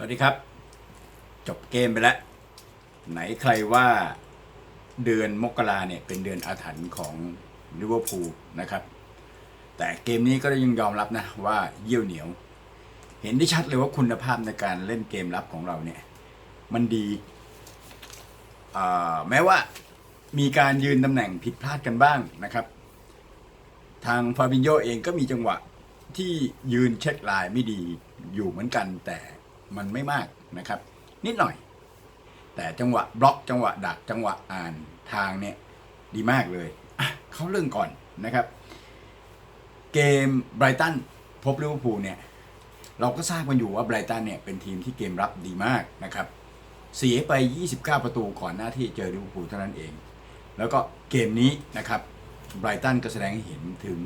สวัสดีครับ จบเกมไปแล้ว ไหนใครว่าเดือนมกราเนี่ยเป็นเดือนอาถรรพ์ของลิเวอร์พูลนะครับ แต่เกมนี้ก็ยังยอมรับนะว่าเยี่ยวเหนียว เห็นได้ชัดเลยว่าคุณภาพในการเล่นเกมรับของเราเนี่ย มันดี แม้ว่ามีการยืนตำแหน่งผิดพลาดกันบ้างนะครับ ทางฟาบินโยเองก็มีจังหวะที่ยืนเช็คลายไม่ดีอยู่เหมือนกันแต่ มันไม่มากนะครับ นิดหน่อย แต่จังหวะบล็อกจังหวะดักจังหวะอ่านทางเนี่ยดีมากเลยเข้าเรื่องก่อนนะครับ เกมไบรตันพบลิเวอร์พูลเนี่ยเราก็ทราบกันอยู่ว่าไบรตันเนี่ยเป็นทีมที่เกมรับดีมากนะครับเสียไป 29 ประตูก่อนหน้าที่เจอลิเวอร์พูลเท่านั้นเอง แล้วก็เกมนี้นะครับไบรตันก็แสดงให้เห็นถึง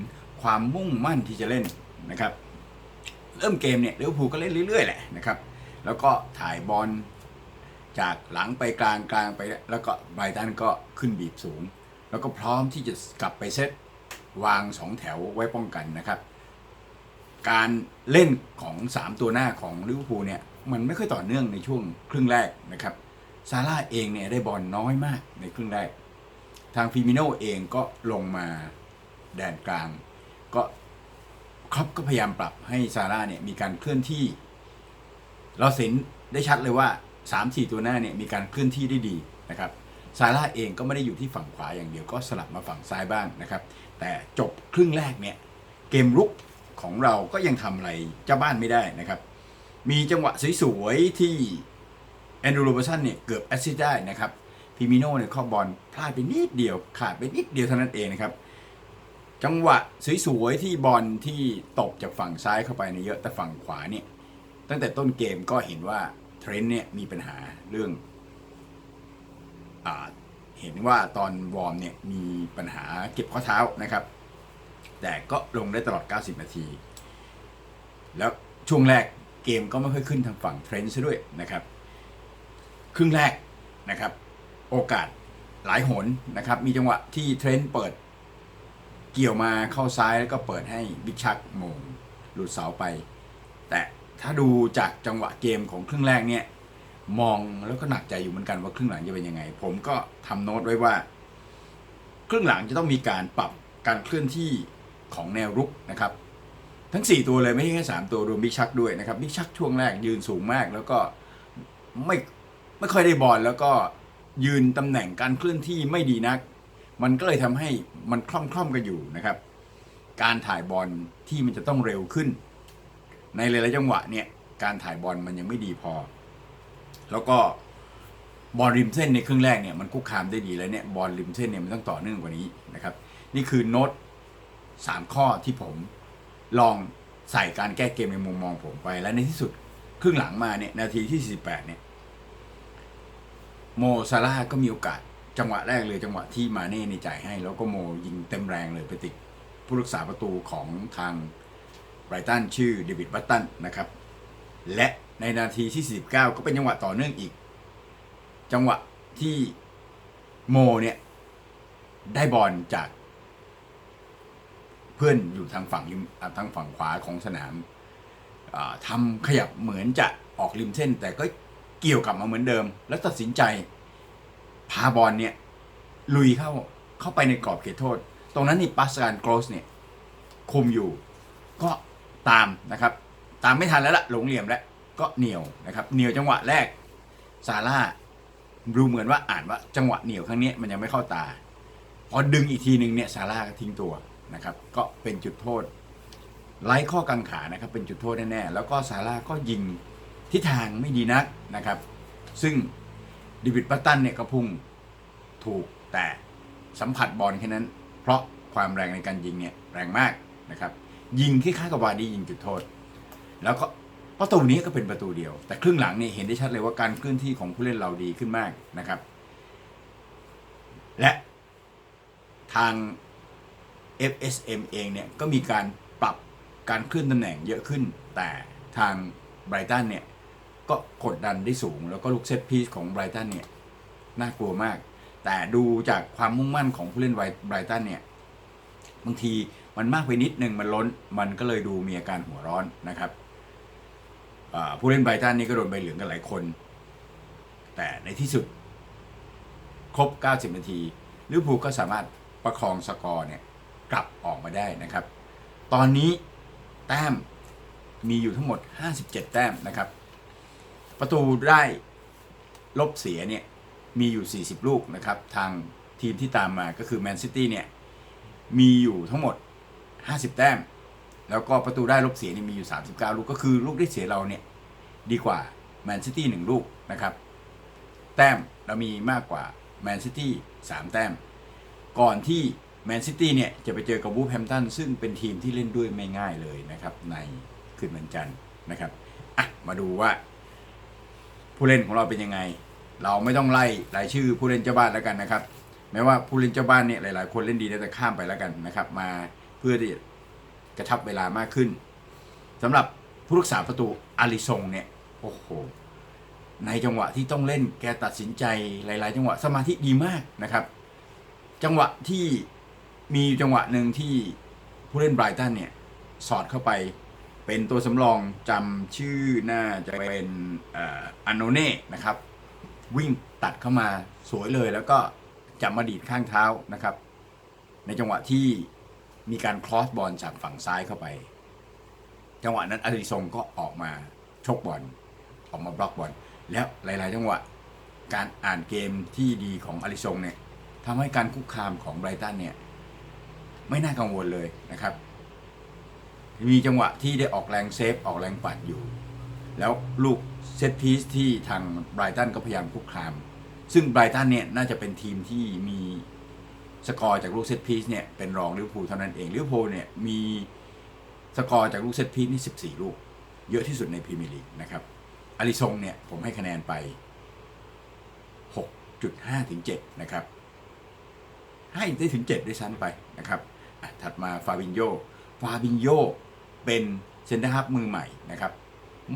ความมุ่งมั่นที่จะเล่นนะครับ เริ่มเกมเนี่ยลิเวอร์พูลก็เล่นเรื่อยๆแหละนะครับ แล้วก็ถ่ายบอลจากหลังไปกลางกลางไป แล้วก็ไบรตันก็ขึ้นบีบสูง แล้วก็พร้อมที่จะกลับไปเซตวางสองแถวไว้ป้องกันนะครับ การเล่นของ 3 ตัวหน้าของลิเวอร์พูลเนี่ยมันไม่ค่อยต่อเนื่องในช่วงครึ่งแรกนะครับซาร่าเองเนี่ยได้บอลน้อยมากในครึ่งแรก ทางฟิมิโนเองก็ลงมาแดนกลาง ก็ครอปก็พยายามปรับให้ซาร่าเนี่ยมีการเคลื่อนที่ เราเห็นได้ชัดเลยว่า 3-4 ตัวหน้าเนี่ยมีการเคลื่อนที่ได้ดีนะครับซาร่าเองก็ไม่ได้อยู่ที่ฝั่งขวาอย่างเดียวก็สลับมาฝั่งซ้ายบ้างนะครับ แต่จบครึ่งแรกเนี่ยเกมรุกของเราก็ยังทำอะไรเจ้าบ้านไม่ได้นะครับ มีจังหวะสวยๆที่แอนดรูโรเบสันเนี่ยเกือบแอสซิสได้นะครับพิมิโน่เนี่ยข้อบอลพลาดไปนิดเดียวขาดไปนิดเดียวเท่านั้นเองนะครับจังหวะสวยๆที่บอลที่ตกจากฝั่งซ้ายเข้าไปในยเยอะแต่ฝั่งขวาเนี่ย ตั้งแต่ต้นเกมก็เห็นว่าเทรนต์เนี่ยมีปัญหาเรื่องอเห็นว่าตอนวอร์มเนี่ยมีปัญหาเก็บข้อเท้านะครับ แต่ก็ลงได้ตลอด 90 นาที แล้วช่วงแรกเกมก็ไม่ค่อยขึ้นทางฝั่งเทรนต์ซะด้วยนะครับ ครึ่งแรกนะครับ โอกาสหลายหนนะครับ มีจังหวะที่เทรนต์เปิดเกี่ยวมาเข้าซ้ายแล้วก็เปิดให้บิชักโมงหลุดเสาไป แต่ ถ้าดูจากจังหวะเกมของครึ่งแรกเนี่ย มองแล้วก็หนักใจอยู่เหมือนกันว่าครึ่งหลังจะเป็นยังไง ผมก็ทำโน้ตไว้ว่า ครึ่งหลังจะต้องมีการปรับการเคลื่อนที่ของแนวรุกนะครับ ทั้ง 4 ตัวเลยไม่ใช่แค่3ตัวรวมบิ๊กชักด้วยนะครับบิ๊กชักช่วงแรกยืนสูงมาก แล้วก็ไม่ไม่ค่อยได้บอลแล้วก็ยืนตำแหน่งการเคลื่อนที่ไม่ดีนัก มันก็เลยทำให้มันคล่อมๆกันอยู่นะครับ การถ่ายบอลที่มันจะต้องเร็วขึ้น ในหลายๆจังหวะเนี่ยการถ่ายบอลมันยังไม่ดีพอ แล้วก็บอลริมเส้นในครึ่งแรกเนี่ยมันคุกคามได้ดีแล้วเนี่ยบอลริมเส้นเนี่ยมันต้องต่อเนื่องกว่านี้นะครับ นี่คือโน้ตสามข้อที่ผมลองใส่การแก้เกมในมุมมองผมไป และในที่สุดครึ่งหลังมาเนี่ยนาทีที่ 48 เนี่ยโมซาร่าก็มีโอกาสจังหวะแรกเลยจังหวะที่มาเน่ในจ่ายให้ แล้วก็โมยิงเต็มแรงเลยไปติดผู้รักษาประตูของทาง ไบรตันชื่อเดวิดบัตตันนะครับ และในนาทีที่ 49 ก็เป็นจังหวะต่อเนื่องอีก จังหวะที่โมเนี่ย ได้บอลจาก เพื่อนอยู่ทางฝั่งริมทางฝั่งขวาของสนามอ่าทำขยับเหมือนจะออกริมเส้น แต่ก็เกี่ยวกลับมาเหมือนเดิม แล้วตัดสินใจพาบอลเนี่ย ลุยเข้าเข้าไปในกรอบเขตโทษ ตรงนั้นนี่ปัสการโกรสเนี่ย คุมอยู่ ก็ ตามนะครับ ตามไม่ทันแล้วล่ะหลงเหลี่ยมแล้วก็เหนียวนะครับเหนียวจังหวะแรกซาร่าดูเหมือนว่าอ่านว่าจังหวะเหนียวครั้งนี้มันยังไม่เข้าตา พอดึงอีกทีหนึ่งเนี่ยซาร่าก็ทิ้งตัวนะครับ ก็เป็นจุดโทษไร้ข้อกังขานะครับ เป็นจุดโทษแน่ๆแล้วก็ซาร่าก็ยิงทิศทางไม่ดีนักนะครับ ซึ่งดิวิดปัตตันเนี่ยก็พุ่งถูกแต่สัมผัสบอลแค่นั้น เพราะความแรงในการยิงเนี่ยแรงมากนะครับ ยิงคล้ายๆกับวาร์ดียิงจุดโทษ แล้วก็ประตูนี้ก็เป็นประตูเดียว แต่ครึ่งหลังนี่เห็นได้ชัดเลยว่าการเคลื่อนที่ของผู้เล่นเราดีขึ้นมากนะครับ และทาง FSM เองเนี่ยก็มีการปรับการเคลื่อนตำแหน่งเยอะขึ้น แต่ทางไบรตันเนี่ยก็กดดันได้สูง แล้วก็ลูกเซตพีซของไบรตันเนี่ยน่ากลัวมาก แต่ดูจากความมุ่งมั่นของผู้เล่นไบรตันเนี่ยบางที มันมากไปนิดนึงมันล้นมันก็เลยดูมีอาการหัวร้อนนะครับผู้เล่นไบรตันนี่ก็โดนใบเหลืองกันหลายคน แต่ในที่สุด ครบ 90 นาทีลิเวอร์พูลก็สามารถประคองสกอร์เนี่ยกลับออกมาได้นะครับ ตอนนี้แต้มมีอยู่ทั้งหมด 57 แต้มนะครับ ประตูได้ลบเสียเนี่ยมีอยู่ 40 ลูกนะครับ ทางทีมที่ตามมาก็คือแมนซิตี้เนี่ยมีอยู่ทั้งหมด 50 แต้ม แล้วก็ประตูได้ลบเสียนี่มีอยู่ 39 ลูกก็คือลูกได้เสียเราเนี่ยดีกว่าแมนซิตี้หนึ่งลูกนะครับ แต้มเรามีมากกว่าแมนซิตี้3แต้ม ก่อนที่แมนซิตี้เนี่ยจะไปเจอกับวูฟแฮมตันซึ่งเป็นทีมที่เล่นด้วยไม่ง่ายเลยนะครับ ในคืนวันจันทร์นะครับอะมาดูว่า ผู้เล่นของเราเป็นยังไง เราไม่ต้องไล่รายชื่อผู้เล่นเจ้าบ้านแล้วกันนะครับแม้ว่าผู้เล่นเจ้าบ้านเนี่ยหลาย ๆ คนเล่นดีแต่ข้ามไปแล้วกันนะครับ มา เพื่อที่กระชับเวลามากขึ้นสำหรับผู้รักษาประตูอาริซงเนี่ยโอ้โหในจังหวะที่ต้องเล่นแกตัดสินใจหลาย ๆ จังหวะสมาธิดีมากนะครับ จังหวะที่มีจังหวะหนึ่งที่ผู้เล่นไบรตันเนี่ยสอดเข้าไปเป็นตัวสำรองจำชื่อน่าจะเป็นอันโนเน่นะครับ วิ่งตัดเข้ามาสวยเลยแล้วก็จับมาดีดข้างเท้านะครับ ในจังหวะที่ มีการคลอสบอลจากฝั่งซ้ายเข้าไป จังหวะนั้นอาริซงก็ออกมาชกบอลออกมาบล็อกบอลแล้วหลาย ๆ จังหวะ การอ่านเกมที่ดีของอาริซงเนี่ยทำให้การคุกคามของไบรตันเนี่ยไม่น่ากังวลเลยนะครับ มีจังหวะที่ได้ออกแรงเซฟออกแรงปัดอยู่ แล้วลูกเซตพีซที่ทางไบรตันก็พยายามคุกคาม ซึ่งไบรตันเนี่ยน่าจะเป็นทีมที่มี สกอร์จากลูกเซตพีซเนี่ยเป็นรองลิเวอร์พูลเท่านั้นเองลิเวอร์พูลเนี่ยมีสกอร์จากลูกเซตพีซนี่14 ลูก เยอะที่สุดในพรีเมียร์ลีกนะครับอาริซงเนี่ยผมให้คะแนนไป 6.5 ถึง 7 นะครับ ให้ได้ถึง 7 ด้วยซ้ำไปนะครับอะถัดมาฟาบินโยฟาบินโยเป็นเซนเตอร์ฮับมือใหม่นะครับ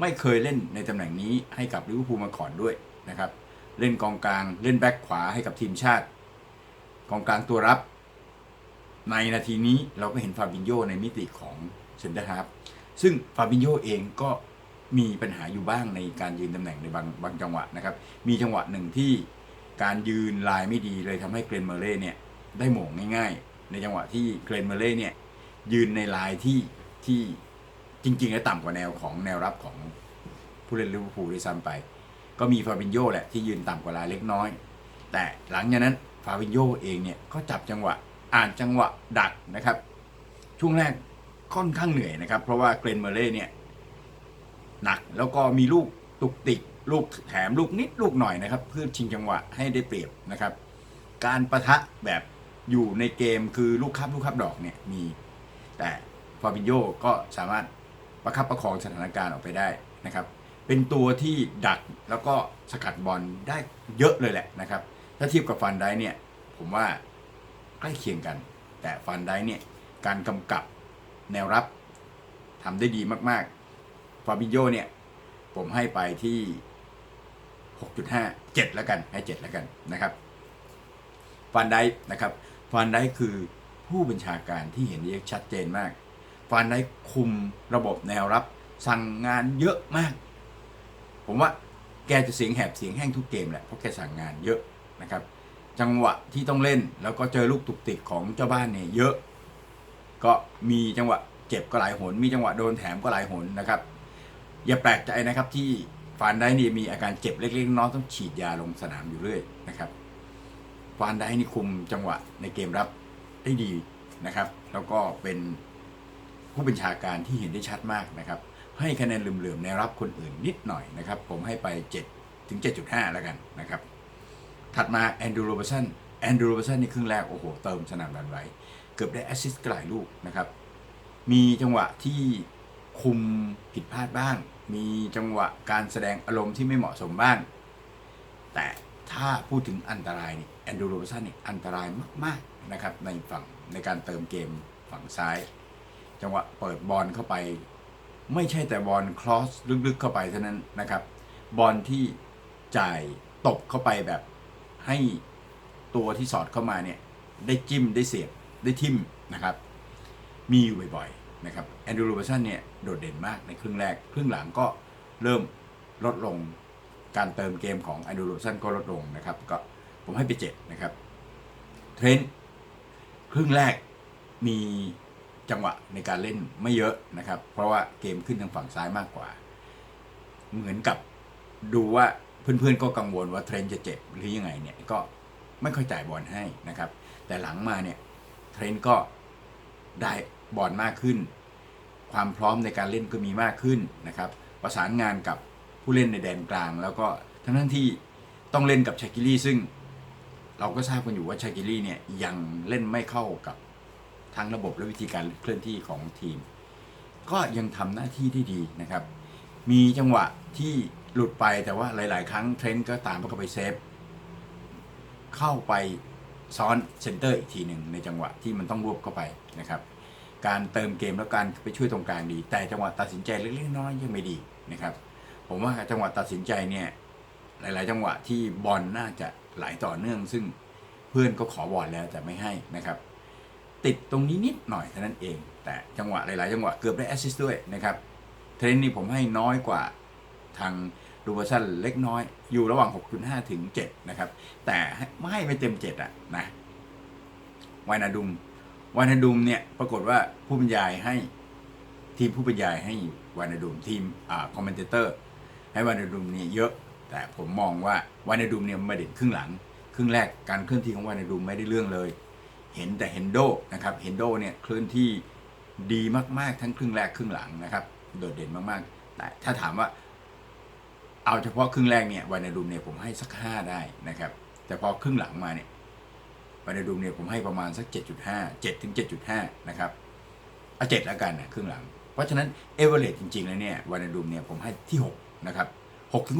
ไม่เคยเล่นในตำแหน่งนี้ให้กับลิเวอร์พูลมาก่อนด้วยนะครับ เล่นกองกลางเล่นแบ็คขวาให้กับทีมชาติ กองกลางตัวรับ ในนาทีนี้เราก็เห็นฟาบินโยในมิติของเซนเตอร์ฮับซึ่งฟาบินโยเองก็มีปัญหาอยู่บ้างในการยืนตำแหน่งในบางบางจังหวะนะครับ มีจังหวะหนึ่งที่การยืนลายไม่ดีเลยทำให้เกรนเมอร์เล่เนี่ยได้หม่งง่าย ๆ ในจังหวะที่เกรนเมอร์เล่เนี่ยยืนในลายที่ที่จริงๆแล้วต่ำกว่าแนวของแนวรับของผู้เล่นลิเวอร์พูลด้วยซ้ำไป ก็มีฟาบินโยแหละที่ยืนต่ำกว่าลายเล็กน้อย แต่หลังจากนั้น ฟาบินโยเองเนี่ยก็จับจังหวะอ่านจังหวะดักนะครับ ช่วงแรกค่อนข้างเหนื่อยนะครับ เพราะว่าเกรนเมเล่เนี่ยหนักแล้วก็มีลูกตุกติกลูกแถมลูกนิดลูกหน่อยนะครับ เพื่อชิงจังหวะให้ได้เปรียบนะครับ การประทะแบบอยู่ในเกมคือลูกคับลูกคับดอกเนี่ยมี แต่ฟาบินโยก็สามารถประคับประคองสถานการณ์ออกไปได้นะครับ เป็นตัวที่ดักแล้วก็สกัดบอลได้เยอะเลยแหละนะครับ ถ้าเทียบกับฟันได้เนี่ย ผมว่าใกล้เคียงกัน แต่ฟันได้เนี่ย การกำกับแนวรับทำได้ดีมากๆฟาบิโยเนี่ย ผมให้ไปที่ 6.5 7 แล้วกันให้ 7 แล้วกันนะครับฟันได้นะครับฟันได้คือผู้บัญชาการที่เห็นได้ชัดเจนมากฟันได้คุมระบบแนวรับ สั่งงานเยอะมาก ผมว่าแกจะเสียงแหบเสียงแห้งทุกเกมแหละเพราะแกสั่งงานเยอะ นะครับ จังหวะที่ต้องเล่นแล้วก็เจอลูกตุกติกของเจ้าบ้านเนี่ยเยอะ ก็มีจังหวะเจ็บก็หลายหน มีจังหวะโดนแถมก็หลายหนนะครับ อย่าแปลกใจนะครับที่ฟานได้นี่มีอาการเจ็บเล็กๆน้อยต้องฉีดยาลงสนามอยู่เรื่อยนะครับฟานได้นี่คุมจังหวะในเกมรับได้ดีนะครับ แล้วก็เป็นผู้บัญชาการที่เห็นได้ชัดมากนะครับ ให้คะแนนเหลื่อมๆในรับคนอื่นนิดหน่อยนะครับ ผมให้ไป 7 ถึง 7.5 แล้วกันนะครับ ถัดมาแอนดรูโรเบสันแอนดรูโรเบสันในครึ่งแรกโอ้โหเติมสนามดันไวเกือบได้แอสซิสต์หลายลูกนะครับ มีจังหวะที่คุมผิดพลาดบ้าง มีจังหวะการแสดงอารมณ์ที่ไม่เหมาะสมบ้าง แต่ถ้าพูดถึงอันตรายนี่แอนดรูโรเบสันนี่อันตรายมากๆนะครับในฝั่งในการเติมเกมฝั่งซ้าย จังหวะเปิดบอลเข้าไป ไม่ใช่แต่บอลคลอสลึกๆเข้าไปเท่านั้นนะครับบอลที่จ่ายตบเข้าไปแบบ ให้ตัวที่สอดเข้ามาเนี่ยได้จิ้มได้เสียบได้ทิ่มนะครับ มีอยู่บ่อยๆนะครับแอนดูโรเบสันเนี่ยโดดเด่นมากในครึ่งแรก ครึ่งหลังก็เริ่มลดลงการเติมเกมของอน r ู s ันก็ลดลงนะครับก็ผมให้ไปเจ็ดนะครับเทรนด์ครึ่งแรกมีจังหวะในการเล่นไม่เยอะนะครับ เพราะว่าเกมขึ้นทางฝั่งซ้ายมากกว่า เหมือนกับดูว่า เพื่อนๆก็กังวลว่าเทรนจะเจ็บหรือยังไงเนี่ยก็ไม่ค่อยจ่ายบอลให้นะครับ แต่หลังมาเนี่ยเทรนก็ได้บอลมากขึ้น ความพร้อมในการเล่นก็มีมากขึ้นนะครับ ประสานงานกับผู้เล่นในแดนกลาง แล้วก็ทั้งนั้นที่ต้องเล่นกับชากิลี่ซึ่ง เราก็ทราบกันอยู่ว่าชากิลี่เนี่ยยังเล่นไม่เข้ากับทั้งระบบและวิธีการเคลื่อนที่ของทีม ก็ยังทำหน้าที่ได้ดีนะครับ มีจังหวะที่หลุดไปแต่ว่าหลาย ๆ ครั้งเทรนต์ก็ตามเข้าไปเซฟ เข้าไปซ้อนเซนเตอร์อีกทีหนึ่งในจังหวะที่มันต้องรวบเข้าไปนะครับ การเติมเกมแล้วการไปช่วยตรงกลางดี แต่จังหวะตัดสินใจเล็กๆน้อยๆยังไม่ดีนะครับ ผมว่าจังหวะตัดสินใจเนี่ยหลาย ๆ จังหวะที่บอลน่าจะไหลต่อเนื่อง ซึ่งเพื่อนก็ขอบอลแล้วแต่ไม่ให้นะครับ ติดตรงนี้นิดหน่อยเท่านั้นเอง แต่จังหวะหลาย ๆ จังหวะเกือบได้แอสซิสต์ด้วยนะครับ เทรนด์นี้ผมให้น้อยกว่าทางดูเวอร์ชันเล็กน้อย อยู่ระหว่าง 6.5 ถึง 7 นะครับ แต่ไม่ให้ไปเต็ม 7 อะนะวายนาดุมวายนาดุมเนี่ยปรากฏว่าผู้บรรยายให้ทีมผู้บรรยายให้วายนาดุมทีมอ่าคอมเมนเตอร์ ให้วายนาดุมเนี่ยเยอะ แต่ผมมองว่าวายนาดุมเนี่ยมาเด่นครึ่งหลัง ครึ่งแรกการเคลื่อนที่ของวายนาดุมไม่ได้เรื่องเลย เห็นแต่เฮนโดนะครับเฮนโดเนี่ยเคลื่อนที่ดีมากๆทั้งครึ่งแรกครึ่งหลังนะครับ โดดเด่นมากๆแต่ถ้าถามว่าเอาเฉพาะครึ่งแรกเนี่ยวานาดุมเนี่ยผมให้สักห้าได้นะครับ แต่พอครึ่งหลังมาเนี่ยวานาดุมเนี่ยผมให้ประมาณสัก 7.5 7ถึง7.5 นะครับเอา7แล้วกันนะครึ่งหลัง เพราะฉะนั้นเอเวอเรจจริงๆแล้วเนี่ยวานาดุมเนี่ยผมให้ที่ 6 นะครับ6ถึง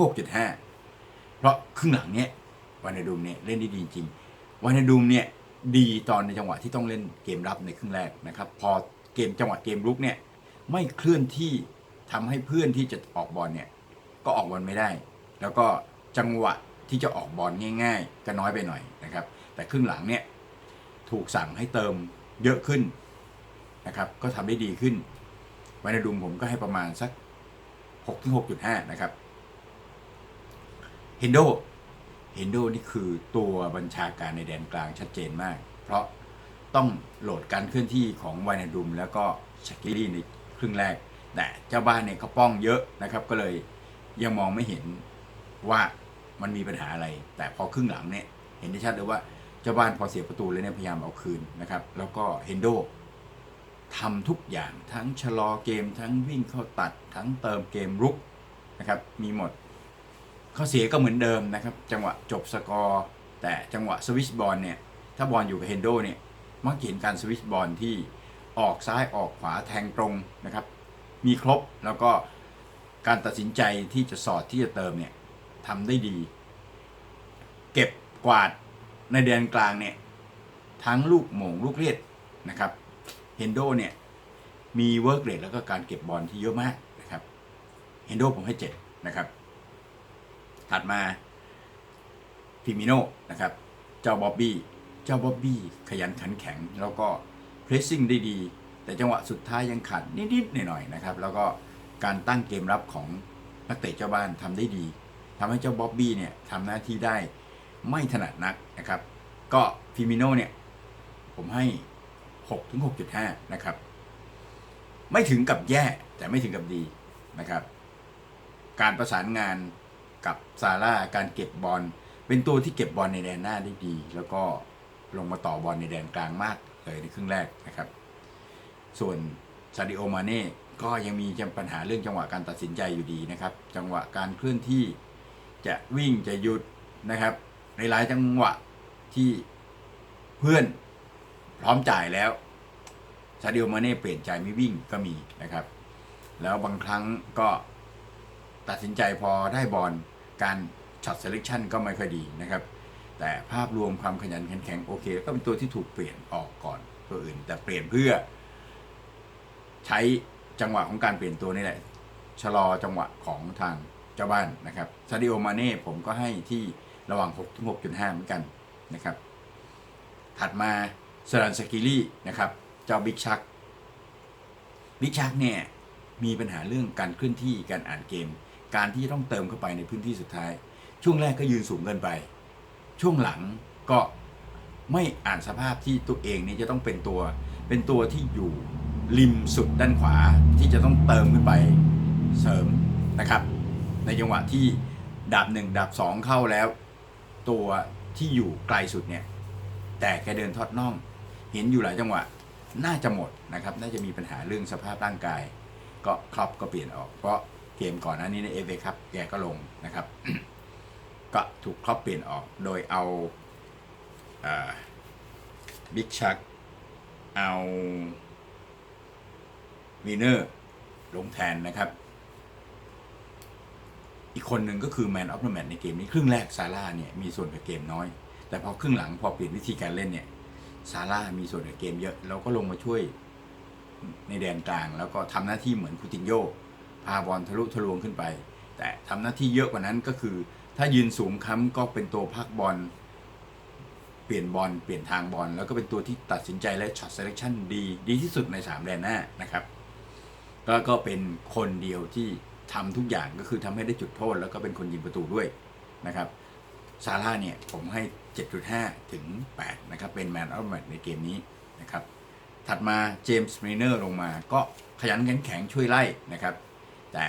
6.5 เพราะครึ่งหลังเนี่ยวานาดุมเนี่ยเล่นได้ดีจริงวานาดุมเนี่ยดีตอนในจังหวะที่ต้องเล่นเกมรับในครึ่งแรกนะครับ พอเกมจังหวะเกมรุกเนี่ย ไม่เคลื่อนที่ทำให้เพื่อนที่จะออกบอลเนี่ยก็ออกบอลไม่ได้ แล้วก็จังหวะที่จะออกบอลง่าย ๆ ก็น้อยไปหน่อยนะครับ แต่ครึ่งหลังเนี่ยถูกสั่งให้เติมเยอะขึ้นนะครับก็ทำได้ดีขึ้นไวนาดุมผมก็ให้ประมาณสัก6ถึง6.5 นะครับเฮนโดเฮนโดนี่คือตัวบัญชาการในแดนกลางชัดเจนมาก เพราะต้องโหลดการเคลื่อนที่ของไวนาดุมแล้วก็ชากิลี่ใน ครึ่งแรกแต่เจ้าบ้านเนี่ยเขาป้องเยอะนะครับ ก็เลยยังมองไม่เห็นว่ามันมีปัญหาอะไร แต่พอครึ่งหลังเนี่ยเห็นได้ชัดเลยว่าเจ้าบ้านพอเสียประตูแล้วเนี่ยพยายามเอาคืนนะครับ แล้วก็เฮนโดทำทุกอย่างทั้งชะลอเกมทั้งวิ่งเข้าตัด ทั้งเติมเกมรุกนะครับ มีหมดข้อเสียก็เหมือนเดิมนะครับ จังหวะจบสกอร์ แต่จังหวะสวิชบอลเนี่ยถ้าบอลอยู่กับเฮนโดเนี่ยมักเห็นการสวิชบอลที่ ออกซ้ายออกขวาแทงตรงนะครับ มีครบแล้วก็การตัดสินใจที่จะสอดที่จะเติมเนี่ยทำได้ดี เก็บกวาดในแดนกลางเนี่ยทั้งลูกหม่งลูกเลียดนะครับเฮนโดเนี่ยมีเวิร์กเรทแล้วก็การเก็บบอลที่เยอะมากนะครับเฮนโดผมให้เจ็ดนะครับถัดมาฟิมิโนนะครับ เจ้าบ๊อบบี้ เจ้าบ๊อบบี้ขยันขันแข็งแล้วก็ เพรสซิ่งได้ดี แต่จังหวะสุดท้ายยังขัดนิดๆหน่อยๆนะครับ แล้วก็การตั้งเกมรับของนักเตะเจ้าบ้านทำได้ดีทำให้เจ้าบ๊อบบี้เนี่ยทำหน้าที่ได้ไม่ถนัดนักนะครับ ก็ฟิมิโนเนี่ยผมให้6ถึง6.5 นะครับ ไม่ถึงกับแย่แต่ไม่ถึงกับดีนะครับ การประสานงานกับซาร่าการเก็บบอลเป็นตัวที่เก็บบอลในแดนหน้าได้ดี แล้วก็ ลงมาต่อบอลในแดนกลางมากเลยในครึ่งแรกนะครับ ส่วนซาดิโอมาเน่ก็ยังมีปัญหาเรื่องจังหวะการตัดสินใจอยู่ดีนะครับ จังหวะการเคลื่อนที่จะวิ่งจะหยุดนะครับ ในหลายจังหวะที่เพื่อนพร้อมจ่ายแล้วซาดิโอมาเน่เปลี่ยนใจไม่วิ่งก็มีนะครับ แล้วบางครั้งก็ตัดสินใจพอได้บอลการช็อตเซเลคชั่นก็ไม่ค่อยดีนะครับ แต่ภาพรวมความขยันขันแข็งโอเค ก็เป็นตัวที่ถูกเปลี่ยนออกก่อนตัวอื่น แต่เปลี่ยนเพื่อ ใช้จังหวะของการเปลี่ยนตัวนี่แหละ ชะลอจังหวะของทางเจ้าบ้านนะครับซาดิโอมาเน่ผมก็ให้ที่ระหว่าง6ถึง6.5 เหมือนกันนะครับ ถัดมาสรันสกิลี่นะครับ เจ้าบิ๊กชักบิ๊กชักเนี่ยมีปัญหาเรื่องการเคลื่อนที่การอ่านเกม การที่ต้องเติมเข้าไปในพื้นที่สุดท้าย ช่วงแรกก็ยืนสูงเกินไป ช่วงหลังก็ไม่อ่านสภาพที่ตัวเองนี่จะต้องเป็นตัว เป็นตัวที่อยู่ริมสุดด้านขวาที่จะต้องเติมขึ้นไปเสริมนะครับ ในจังหวะที่ดาบหนึ่งดาบสองเข้าแล้ว ตัวที่อยู่ไกลสุดเนี่ย แต่แกเดินทอดน่อง เห็นอยู่หลายจังหวะน่าจะหมดนะครับ น่าจะมีปัญหาเรื่องสภาพร่างกาย ก็ครอปก็เปลี่ยนออก เพราะเกมก่อนหน้านี้ในเอฟเอครับแกก็ลงนะครับ ก็ถูกครอปเปลี่ยนออกโดยเอาบิ๊กชัก เอาวีเนอร์ลงแทนนะครับ อีกคนหนึ่งก็คือแมนออฟเดอะแมตในเกมนี้ครึ่งแรกซาร่าเนี่ยมีส่วนกับเกมน้อย แต่พอครึ่งหลังพอเปลี่ยนวิธีการเล่นเนี่ยซาร่ามีส่วนกับเกมเยอะแล้วก็ลงมาช่วยในแดนกลาง แล้วก็ทำหน้าที่เหมือนคูตินโยพาบอลทะลุทะลวงขึ้นไป แต่ทำหน้าที่เยอะกว่านั้นก็คือ ถ้ายืนสูงค้ำก็เป็นตัวพักบอล เปลี่ยนบอลเปลี่ยนทางบอลแล้วก็เป็นตัวที่ตัดสินใจและช็อตเซเลคชั่นดี ดีที่สุดใน 3 แดนหน้านะครับแล้วก็เป็นคนเดียวที่ทำทุกอย่างก็คือทำให้ได้จุดโทษ แล้วก็เป็นคนยิงประตูด้วยนะครับซาร่าเนี่ยผมให้ 7.5 ถึง 8 นะครับ เป็นแมนออฟแมตในเกมนี้นะครับ ถัดมาเจมส์ม r เนอร์ลงมาก็ขยันแขันแข็งช่วยไล่นะครับ แต่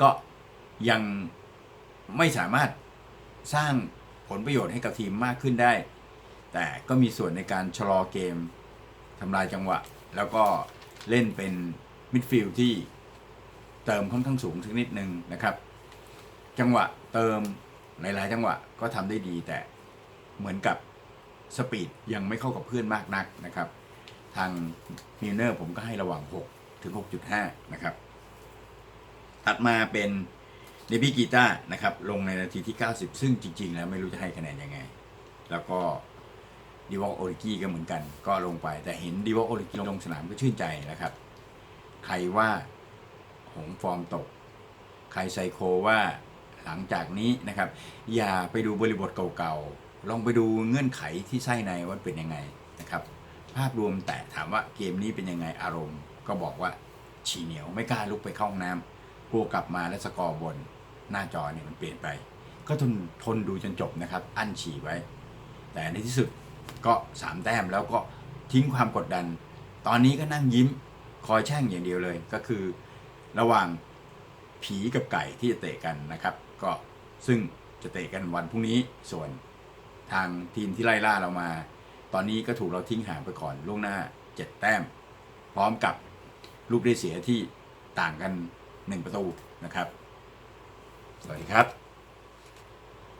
ก็ยัง ไม่สามารถสร้างผลประโยชน์ให้กับทีมมากขึ้นได้ แต่ก็มีส่วนในการชะลอเกมทำลายจังหวะ แล้วก็เล่นเป็นมิดฟิลด์ที่เติมค่อนข้างสูงสักนิดนึงนะครับ จังหวะเติมหลาย ๆ จังหวะก็ทำได้ดีแต่เหมือนกับสปีดยังไม่เข้ากับเพื่อนมากนักนะครับ ทางมิลเนอร์ผมก็ให้ระหว่าง 6 ถึง 6.5 นะครับถัดมาเป็น เดบิกีตานะครับ ลงในนาทีที่ 90 ซึ่งจริง ๆ แล้วไม่รู้จะให้คะแนนยังไง แล้วก็ดีวอลโอริกี้ก็เหมือนกัน ก็ลงไป แต่เห็นดีวอลโอริกี้ลงสนามก็ชื่นใจนะครับ ใครว่าหงฟอร์มตก ใครไซโคว่าหลังจากนี้นะครับ อย่าไปดูบริบทเก่าๆ ลองไปดูเงื่อนไขที่ไส้ในว่าเป็นยังไงนะครับ ภาพรวมแต่ถามว่าเกมนี้เป็นยังไงอารมณ์ ก็บอกว่าฉี่เหนียวไม่กล้าลุกไปเข้าห้องน้ำกลัวกลับมาแล้วสกอร์บน หน้าจอเนี่ยมันเปลี่ยนไป ก็ทนทนดูจนจบนะครับ อั้นฉี่ไว้ แต่ในที่สุดก็สามแต้มแล้วก็ทิ้งความกดดัน ตอนนี้ก็นั่งยิ้มคอยแช่งอย่างเดียวเลย ก็คือระหว่างผีกับไก่ที่จะเตะกันนะครับ ก็ซึ่งจะเตะกันวันพรุ่งนี้ส่วนทางทีมที่ไล่ล่าเรามา ตอนนี้ก็ถูกเราทิ้งห่างไปก่อนล่วงหน้า 7 แต้ม พร้อมกับลูกได้เสียที่ต่างกัน 1 ประตูนะครับ สวัสดีครับ